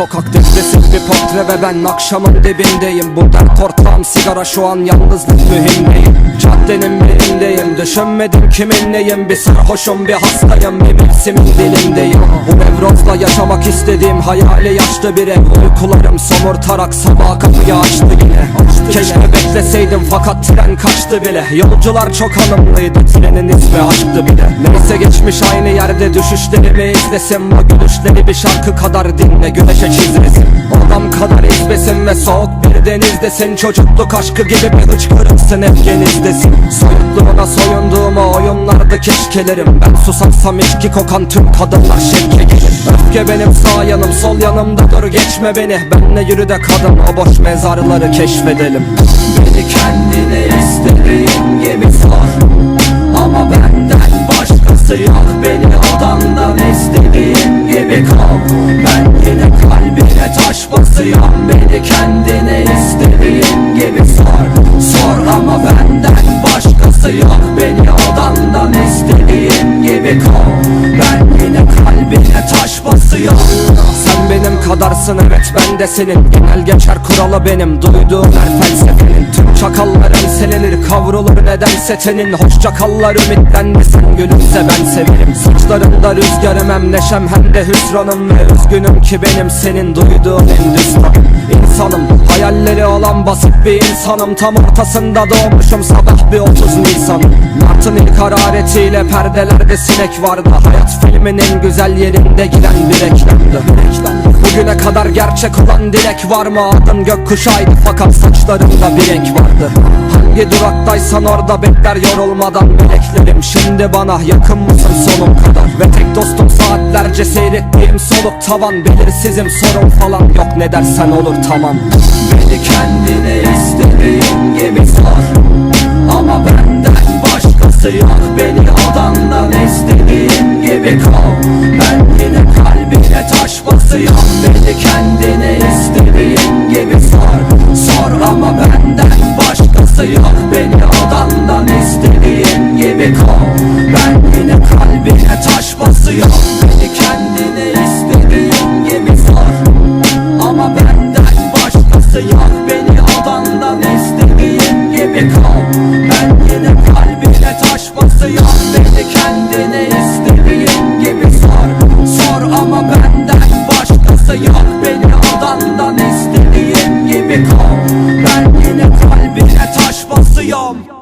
Sokak depresif bir portre ve ben akşamın dibindeyim. Bu dert ortağım sigara şu an yalnızlık mühim Caddenin birindeyim düşünmedim kimin neyim. Bir sarhoşum bir hastayım bir mevsimin dilindeyim. Bu nevrozla yaşamak istediğim hayali yaşlı bir ev. Uykularım somurtarak sabaha kapıyı açtı yine. Keşke bekleseydim fakat tren kaçtı bile. Yolcular çok hanımlıydı trenin ismi aşktı bile. Neyse geçmiş aynı yerde düşüşlerimi izlesin Bu gülüşleri bir şarkı kadar dinle güneşe çizmesin İzbesin ve soğuk bir denizdesin. Çocukluk aşkı gibi bir hıçkırıksın hep genizdesin Soyutluğuna soyunduğumu oyunlarda keşkelerim. Ben susarsam içki kokan tüm kadınlar şevke gelir. Öfke benim sağ yanım sol yanımda dur geçme beni. Benle yürü de kadın o boş mezarları keşfedelim. Beni kendine istediğin gibi sor gibi kal Ben yine kalbine taş basıyorum. Beni kendine istediğin gibi sor Sor ama benden başkası yok Beni odandan istediğin gibi kal. Ben yine kalbine taş basıyorum kadarsın evet ben de senin. Genel geçer kuralı benim. Duyduğum her felsefenin Tüm çakallar enselenir kavrulur nedense tenin Hoşça kallar ümitlendi sen. Gülümse ben severim. Saçlarında rüzgarım hem neşem. Hem de hüsranım Ve üzgünüm ki benim senin. Duyduğun Hindistan İnsanım. Hayalleri olan basit bir insanım. Tam ortasında doğmuşum. Sabah bir 30 Nisan Mart'ın ilk hararetiyle perdelerde sinek vardı. Hayat filmin en güzel yerinde giden bir reklamdı Bugüne kadar gerçek olan dilek var mı? Adın gökkuşağıydı fakat saçlarında bir renk vardı. Hangi duraktaysan orada bekler yorulmadan meleklerim Şimdi bana yakın mısın sonum kadar? Ve tek dostum saatlerce seyrettiğim soluk tavan. Belirsizim sorun falan yok ne dersen olur tamam. Beni kendine istediğin gibi sor. Ama benden başkası yok Savaşması yap dedi kendine istediğin gibi sor. Sor ama benden başkası yok Beni adandan istediğim gibi kov Ben yine kalbine taş basıyorum.